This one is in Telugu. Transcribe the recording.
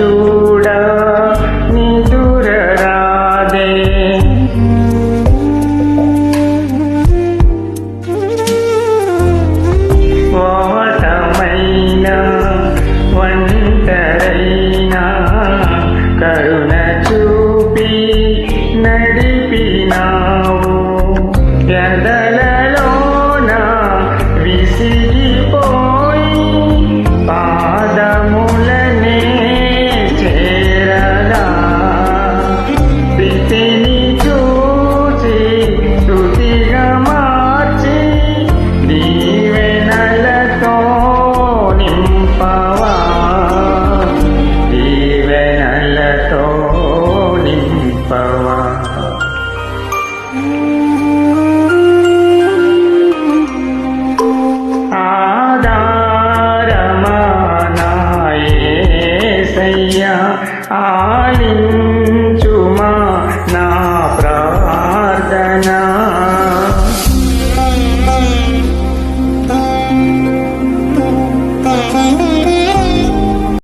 tú. కరుణింపవా ఆధారమానాయ్యా ఆలి